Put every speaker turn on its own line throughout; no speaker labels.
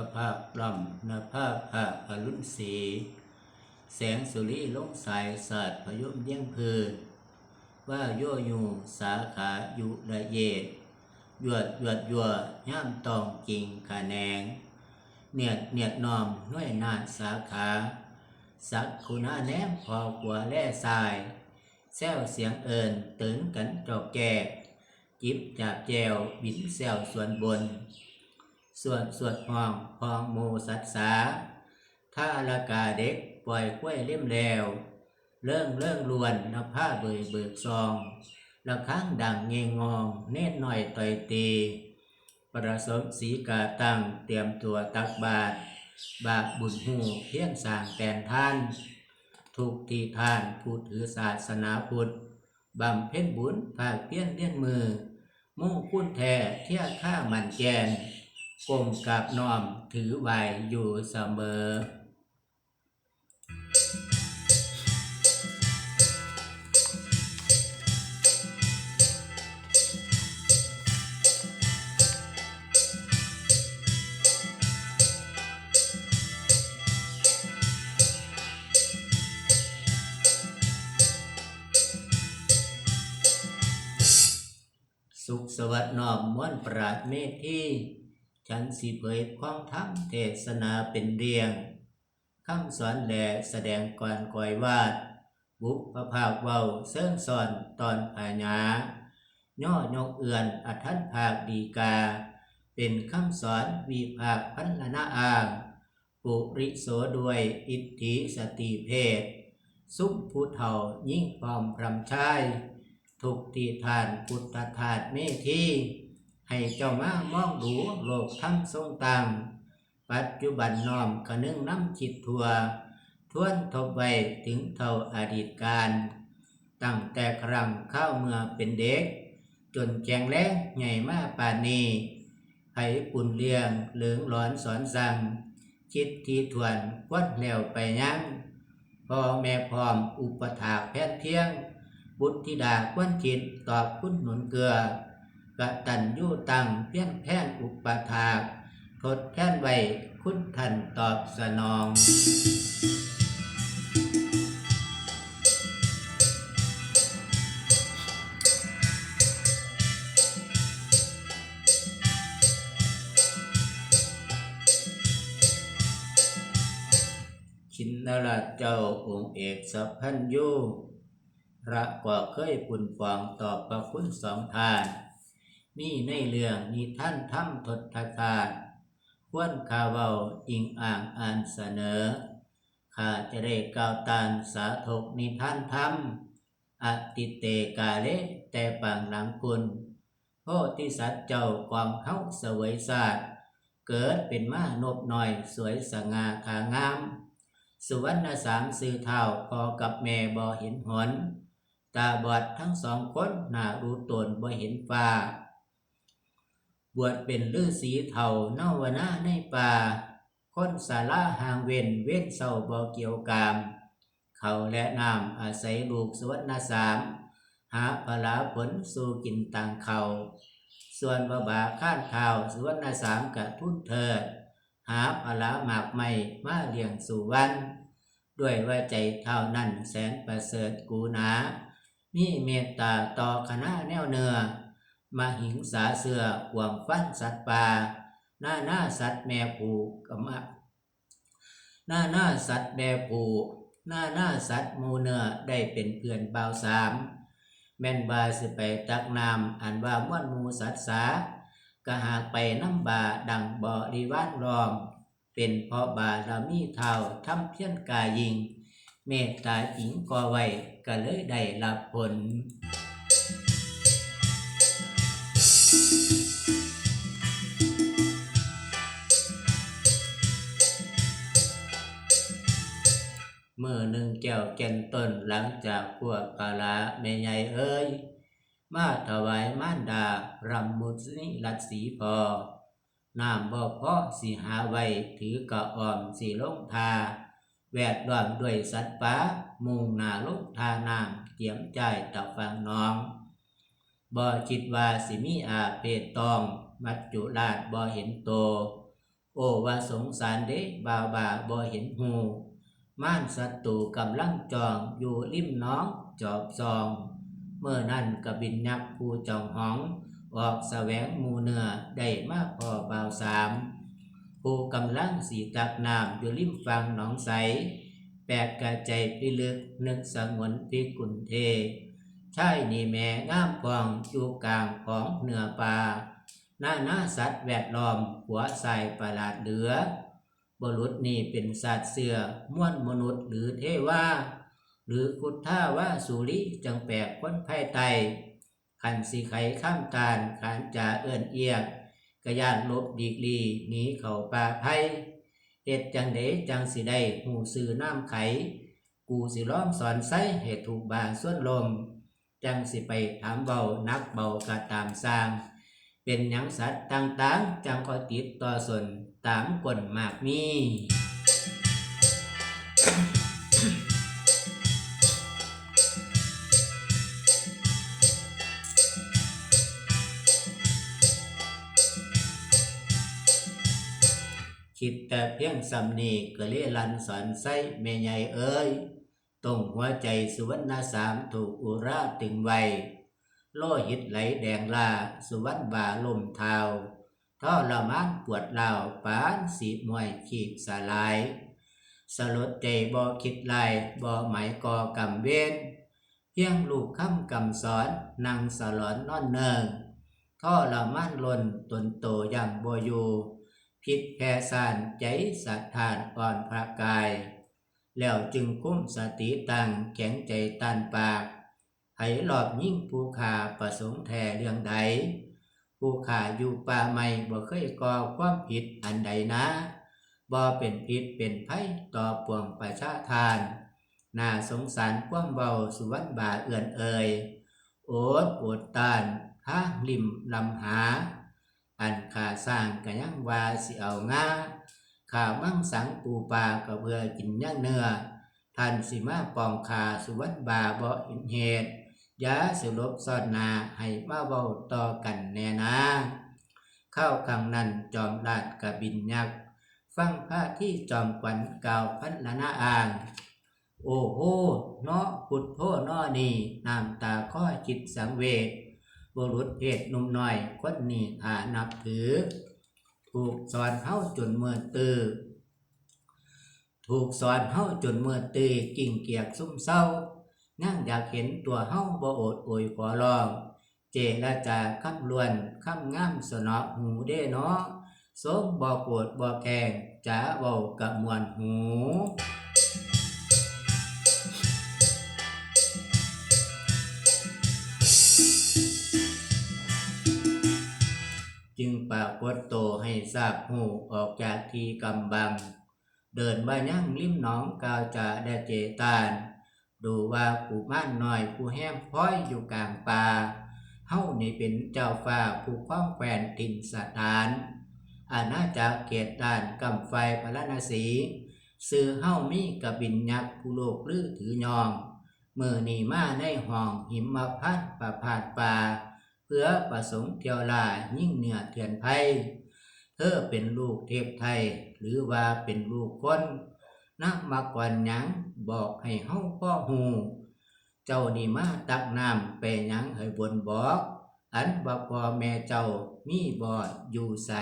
สุขภาพลำนภาพภาพอรุณศรีแสงสุริลงสายศาสตร์พยุมเยี่ยงพืนว่าโยยูสาขายุระเยดยวดยวดยัวย่ามตองจริงขาแนง เนียดเนียดนอมน้วยนานสาขา สักคุณาแนมพอกว่าแล่สายแซวเสียงเอิญตื่นกันจอกแกจิบจากแจวบินแซวส่วนบน ส่วนสวดห้องพองหมูสัตสาถ้าละกาเด็กปล่อยกล้วยเล่มแล้ว เรื่องเรื่องลวนนผ้าเบยเบิกซองละข้างดังเงงงองเน่นหน่อยต่อยตี ประสมสีกาตั้งเตรียมตัวตักบาตรบาปบุญหูเพี้ยงสางแทนท่านทุกทีท่านผู้ถือศาสนาพุทธบำเพ็ญบุญภาคเพี้ยรเลี้ยนมือ มุ่งคุณแท้เที่ยข้ามันแกน ก้มกับน้อมถือไว้อยู่เสมอ สุขสวัสดิ์นอบม้วนปราดเมธที่ ฉันสิเผยความธรรมเทศนาเป็นเรียงคำสอนแหล่แสดงก่อนก่อยวาด บุพภาคเว้าเสิ่งสอนตอนผาญาย่อยกเอือนอัทันภาคดีกา เป็นคำสอนวีภาคพันลนาอางปุริโสด้วยอิทธิสติเพศ สุขผู้เฒ่ายิ่งพร้อมพรำชาย ทุกทีทานพุทธทาสเมธี ให้เจ้ามามองดูโลกทั้งทรงตังปัจจุบันน้อมกระนึงน้ำจิตทัวทวนทบไว้ถึงเท่าอดีตการ ตั้งแต่ครั้งเข้าเมื่อเป็นเด็ก จนแจงแล้งใหญ่มาป่านนี้ให้ปุ่นเลี้ยงเหลืองหลอนสอนสั่งคิดที่ทวนควัดแล้วไปยังพ่อแม่พร้อมอุปถาแพทย์เที่ยง บุตรธิดาควนจิตตอบคุณหนุนเกลือ กะตันยูตังเพี้ยนแท่นอุปถากทดแท่นไว้คุณทันตอบสนองชินนราชเจ้าองค์เอกสัพพัญยูระก็เคยปุ่นฟองตอบพระคุณสองทาน นี่ในเรื่องนิท่านทำทศทานควรข่าวเว้าอิงอ่างอ่านเสนอข้าจะได้กล่าวตานสาธกนิท่านธรรมอติเตกาเลแต่ปางหลังคุณโพธิสัตว์เจ้ากวางเฮาสวยศาสตร์ เกิดเป็นมานบหน่อยสวยสง่าขางาม สุวรรณสามสื่อเท่าพอกับแม่บ่เห็นหนตาบอดทั้งสองคนหน้ารู้ตนบ่เห็นฟ้า บวชเป็นฤาษีเท่าเนาวนาในป่าค้นสาราหางเวนเว้นเศร้าบ่เกี่ยวกาม เขาและน้ำอาศัยลูกสวรรณสาม หาพลาผลสู่กินต่างเขา ส่วนบาบาข้านข่าวสวรรณสามกะทุ่นเถิด หาพลาหมากไม่มาเลี้ยงสู่วัน ด้วยว่าใจเท่านั้นแสนประเสริฐกูหนา มีเมตตาต่อคณะแนวเนือ มาหิงสาเสือหวางฟันสัตว์ป่าหน้าหน้าสัตว์แม่ผูกมาหน้าหน้าสัตว์แม่ผูหน้าหน้าสัตว์มูเนอได้เป็นเพื่อนบ่าสามแม่นบาสิไปตักน้ำอันว่าม่วนมูสัตว์สาก็หากไปน้ำบาดังบ่อดีวานรอม เป็นเพราะบาเรามีเท่าทำเพี้ยนกายิง เมตตาจิงก่อไว้ก็เลยได้รับผล มื่อหนึ่งแก้วแกนต้นหลังจากพวกกาลาแม่ใหญ่เอ้ย มาถวายมารดารำมุสนิรัตสีพอน้ำบ่พอสิหาไว้ถือกระออมสีลงทา แวดล้อมด้วยสัตว์ป่ามุงนาลงทาน้ำเตรียมใจายตะฟังน้องบ่คิดว่าสิมีอาเพศตอง มัจจุราชบ่เห็นโตโอโอว่าสงสารเด้บ่าวบ่าบ่เห็นหู ม่านศัตรูกำลังจองอยู่ริมน้องจอบซอง เมื่อนั้นกบินยักษ์ผู้จองหอง ออกแสวงมูเนื้อได้มากพอบ่าวสามผู้กำลังสีตักน้ำอยู่ริมฝั่งหนองใส แปลกกระใจพิลึกนึกสงวนพิกุลเทใช่นี่แม่งามกองอยู่กลางของเหนือป่าหน้าหน้าสัตว์แวดล้อมหัวใสประหลาดเหลือ บรุษนี่เป็นสัตว์เสือม้วนมนุษย์หรือเทวาหรือกุฏท่าว่าสุริจังแปลกพ้นภัยไตขันสีไขข้ามตาลขานจ่าเอื้อนเอียกกระยานลบดีกลีหนีเข้าป่าไผ่เฮ็ดจังเดจังสิได้หูสื่อน้ำไข กูสิล้อมสอนไซเหตุถูกบาส่วนลม จังสิไปถามเบานักเบากะตามสร้าง เป็นหยังสัตว์ต่างๆ จังคอยติดต่อส่วนตามกลมากมีคิดแต่เพียงสำนีก็เลีลันสอนไส้แม่ใหญ่เอ้ยตรงหัวใจสุวรรณสามถูกอุราตึงไว โลหิตไหลแดงลา สุวรรณบาลมเทาท่อละมานปวดเหล่าปานสีมวยขีกสลาย สลดใจบ่คิดลายบ่หมายก่อกำเวนเพียงลูกคำกำสอนนั่งสลอนนอนเนิงท่อละมานลนตนโตยังบ่อยู่ผิดแพ่สานใจสัทธานอ่อนพระกาย แล้วจึงคุ้มสติตั้งแข็งใจตันปาก ให้หลอบยิ่งผู้ขาประสงค์แท้เรื่องใด ผู้ขาอยู่ป่าไม่บ่เคยก่อความผิดอันใดนะบ่เป็นผิดเป็นไผต่อปวงประชาทาน น่าสงสารความเบาสุวรรณบาเอื่อนเอ่ยโอดโอดตานทางริมลำหา อันขาสร้างกันยังว่าสิเอางาข่ามั่งสังปูปาก็เพื่อกินย่างเนื้อท่านสิมาปองขาสุวรรณบาบ่เห็นเหตุ ยาสิลบซ่อนนาให้มาเบาต่อกันแน่นาเข้าขังนั้นจอมราชกบินยักษ์ฟังพระที่จอมขวัญกล่าวพันละนาอ่าง โอ้โหเนาะพุทโธเนาะนี่น้ำตาข้อจิตสังเวชบุรุษเพศนุ่มน้อยคนนี้หานับถือ ถูกสอนเฮาจนเมื่อตือถูกสอนเฮาจนเมื่อตือกิ่งเกียกซุ่มเศร้า นั่งอยากเห็นตัวเฮาบ่โอดโอยขอลอง เจรจาคำลวนคำงามสนอหูเด้เนาะสมบ่โกรธบ่แกงจ๋าเว้ากัมวนหูจึงปรากฏโตให้ทราบหูออกจากทีกำบัง เดินมายั่งริมหนองกาวจะได้เจตาน ดูว่าผู้ม่านหน้อยผู้แห้มพ้อยอยู่กลางป่าเฮานี่เป็นเจ้าฟ้าผู้คล้องแควนถิ่นสถาน อาณาจักรเกตด้านกำไฟพระนศีซื้อเฮามีกระบินยักษ์ผู้โลกลือถือยองเมื่อนี่มาในห้องหิมมาพัดประพาดป่าเพื่อประสงค์เที่ยวลายิ่งเหนือเถื่อนภัยเธอเป็นลูกเทพไทย หรือว่าเป็นลูกคนนักมากวนหยัง บอกให้เฮาพ่อหูเจ้านี่มาตักน้ำไปยังให้บนบอก อันบ่พ่อแม่เจ้ามีบ่อยู่ใส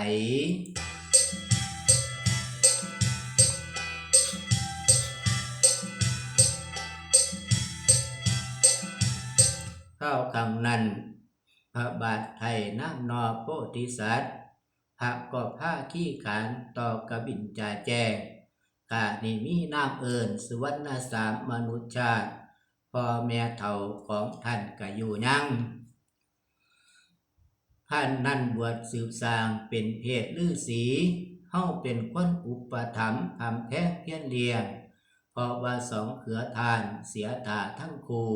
ข้าวคำนั้นพระบาทไทยน้ำนอโพธิสัตว์พระก็ผ้าขี้ขานต่อกระบินจ่าแจง กานี่มีน้ำเอิญสุวรรณสามมนุษย์ชาติพ่อแม่เฒ่าของท่านก็อยู่ยังท่านนั่นบวชสืบสร้างเป็นเพศฤาษีเฮาเป็นคนอุปถัมภ์ทำแท้เพียนเลียงเพราะว่าสองเขือทานเสียตาทั้งคู่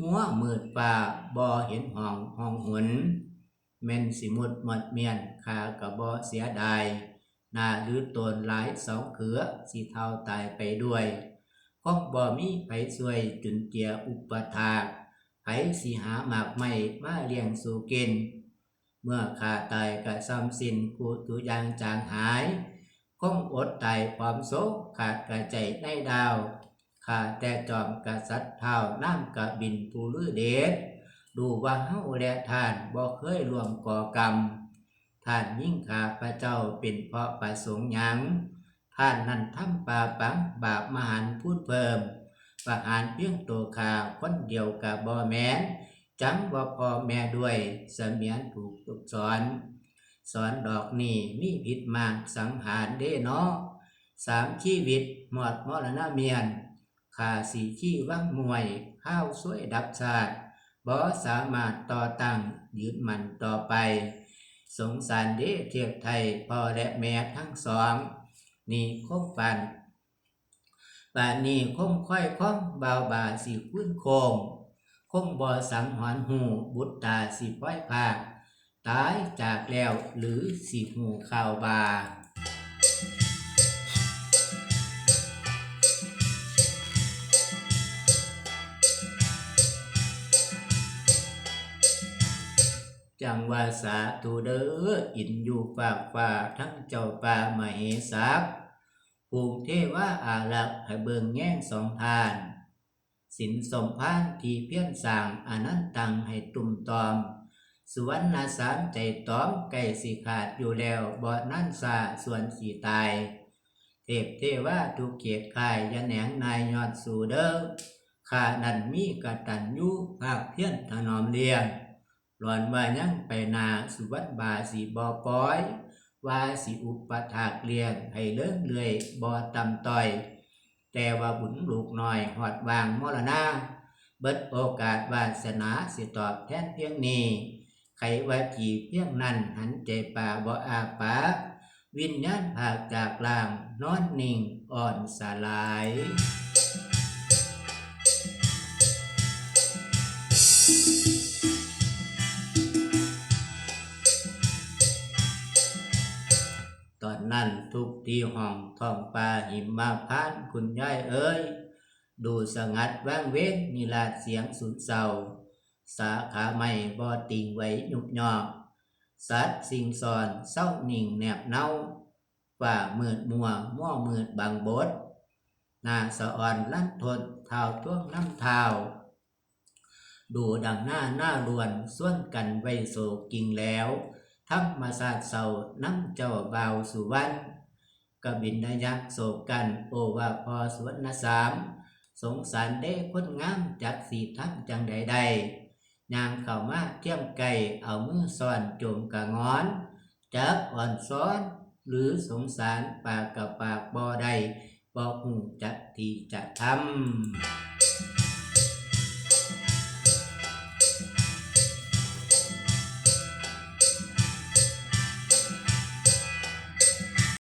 มัวมืดป่าบ่เห็นห้องห้องหุนแม่นสิมุดหมดเมียนคากระบ่เสียดาย นาหรือตนหลายสองเขือสิเทาตายไปด้วยคงบ่มีไผสวยจุนเจียอุปถาไผสิหาหมากไม่มาเลี้ยงสู่กิน เมื่อขาตายกะซ้ำสินกูตุยางจางหายคงอดตายความโศกขาดกระใจในดาวข้าแต่จอมกษัตริย์เท้าน้ำกะบินปูลือเดชดูว่าเฮาและทานบ่เคยรวมก่อกรรม ท่านยิ่งข้าพระเจ้าเป็นเพราะประสงค์หยังท่านนั้นทำปาปังบาปมหันพูดเพิ่มประหารเพียงตัวขาคนเดียวกับบ่แม้น จังว่าพ่อแม่ด้วยเสมียนถูกตุกสอน สอนดอกนี่มีผิดมากสังหารเด้เนาะสามชีวิตหมดมรณะเมียนขาสีขี้ว่างมวย ข้าวสวยดับชาติบ่สามารถต่อตั้งยืดมันต่อไป สงสารเด้เทียบไทยพ่อและแม่ทั้งสอง นี่คงปันป่านนี้คงค่อยค้องเบาบาสิคุ้นโคงคงบ่สังหอนหูบุตรตาสิป้อยพาตายจากแล้วหรือสิหูข่าวบา จังว่าสาธุเด้ออินอยู่ฝากฟ้าทั้งเจ้าป่ามาเหสักภูมิเทวาอารักให้เบิงแง่งสองทานสินสมพานที่เพี้ยนสร้างอนันตังให้ตุ่มตอมสุวรรณสารใจตอมไก่สิขาดอยู่แล้วบ่อนั่นซาส่วนสีตาย เทพเทวาทุกเขตคายยะแหนงนายยอดสู่เด้อข้านันมีกตัญญูภาคเพี้ยรถนอมเลี้ยง หลอนว่ายังไปนาสุวัดบาสีบอปอย ว่าสิอุปถากเลียงให้เลื่องเลยบ่ตำต่อย แต่ว่าบุญลูกหน้อยหอดวางมรณาเบิดโอกาสวาสนาสิตอบแทนเพียงนี้ไขว่าจีเพียงนั้นหันใจป่าบ่อาปาวิญญาณผากจากลางนอนนิ่งอ่อนสลาย นนั้นทุกที่ห้องท้องปลาหิมมาพานคุณยายเอ้ย ดูสงัดว่างเว้นนิลาเสียงสุดเศร้า สาขาไม่บ่ติงไว้หยุบหยอกสัตว์สิ่งสอนเศร้าหนิ่งแนบเน่าฝ่ามืดมัวม่อมืดบางบดหน้าสะอ่อนลั่นทนเท้าท่วงน้ำเท้าดูดังหน้าหน้ารวนส่วนกันไว้โศกกิ่งแล้ว ธรรมศาสตร์เศร้าน้ำเจ้าบ่าวสุวรรณกบินยักษ์โศกกัน โอวาพอสวนสาม สงสารเด้คนงามจักสีทักจังใดใดๆยางเข้ามาเที่ยมไก่เอามือซ่อนโจมกะงอน จักอ่อนซ้อน หรือสงสารปากกับปากบ่ได้บ่หูจักที่จะทำ